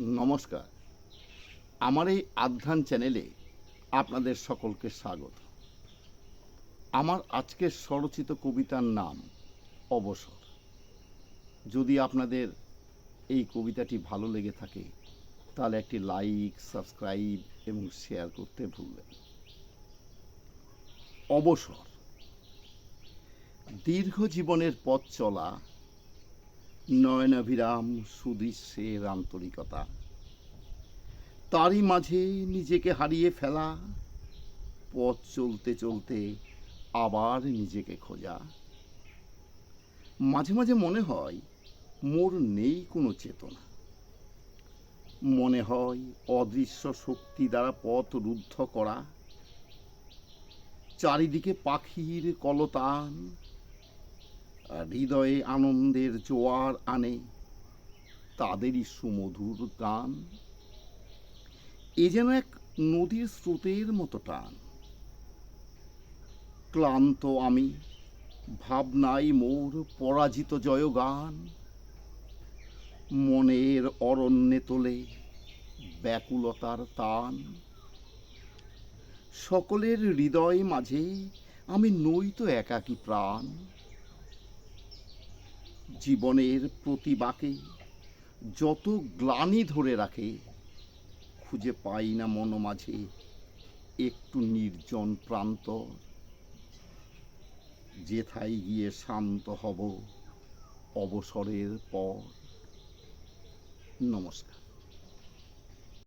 নমস্কার। আমার এই আধ্যান চ্যানেলে আপনাদের সকলকে স্বাগত। আমার আজকের স্বরচিত কবিতার নাম অবসর। যদি আপনাদের এই কবিতাটি ভালো লেগে থাকে, তাহলে একটি লাইক, সাবস্ক্রাইব এবং শেয়ার করতে ভুলবেন অবসর। দীর্ঘ জীবনের পথ চলা নয়নাভিরাম সুদৃশ্যের আন্তরিকতা। তারই মাঝে নিজেকে হারিয়ে ফেলা, পথ চলতে চলতে আবার নিজেকে খোঁজা। মাঝে মাঝে মনে হয়, মোর নেই কোনো চেতনা। মনে হয়, অদৃশ্য শক্তি দ্বারা পথ রুদ্ধ করা। চারিদিকে পাখির কলতান হৃদয়ে আনন্দের জোয়ার আনে তাদেরই সুমধুর গান। এ যেন এক নদীর স্রোতের মতো টান। ক্লান্ত আমি ভাবনাই মোর পরাজিত জয়গান। মনের অরণ্যে তোলে ব্যাকুলতার তান। সকলের হৃদয় মাঝে আমি নই তো একাকী প্রাণ। জীবনের প্রতিবাকে যত গ্লানি ধরে রাখে, খুঁজে পাই না মন মাঝে একটু নির্জন প্রান্ত যেথায় গিয়ে শান্ত হব অবসরের পর। নমস্কার।